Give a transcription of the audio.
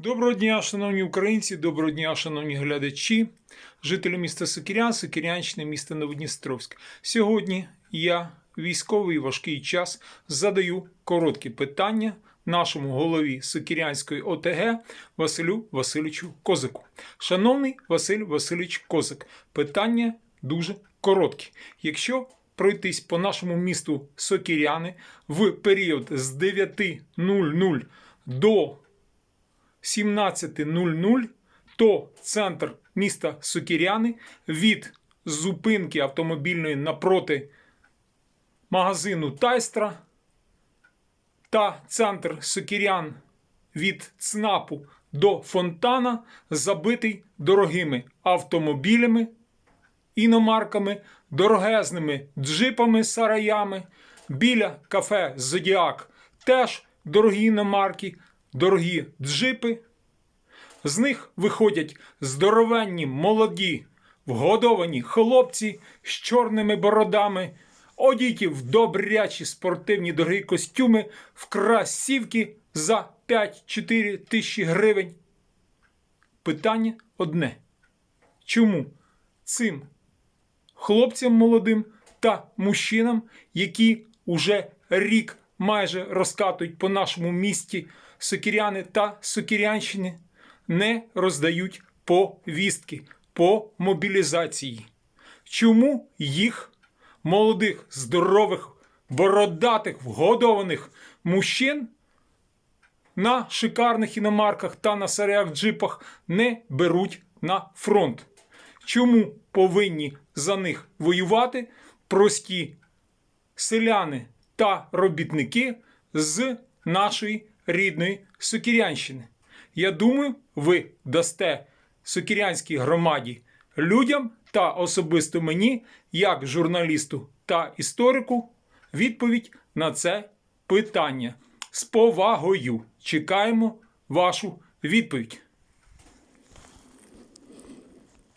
Доброго дня, шановні українці, доброго дня, шановні глядачі, жителі міста Сокірян, Сокірянщини, міста Новодністровськ. Сьогодні я, військовий важкий час, задаю короткі питання нашому голові Сокірянської ОТГ Василю Васильовичу Козику. Шановний Василь Васильович Козик, питання дуже короткі. Якщо пройтись по нашому місту Сокіряни в період з 9.00 до 17.00, то центр міста Сокіряни від зупинки автомобільної напроти магазину Тайстра та центр Сокірян від ЦНАПу до Фонтана забитий дорогими автомобілями, іномарками, дорогезними джипами сараями. Біля кафе Зодіак теж дорогі іномарки, дорогі джипи. З них виходять здоровенні, молоді, вгодовані хлопці з чорними бородами, одіті в добрячі спортивні дорогі костюми, в красівки за 5-4 тисячі гривень. Питання одне. Чому цим хлопцям молодим та мужчинам, які уже рік майже розкатують по нашому місті сокіряни та сокірянщини, не роздають повістки по мобілізації. Чому їх, молодих, здорових, бородатих, вгодованих мужчин, на шикарних іномарках та на сарях джипах не беруть на фронт? Чому повинні за них воювати прості селяни та робітники з нашої рідної Сокірянщини? Я думаю, ви дасте сокірянській громаді людям та особисто мені, як журналісту та історику, відповідь на це питання. З повагою чекаємо вашу відповідь.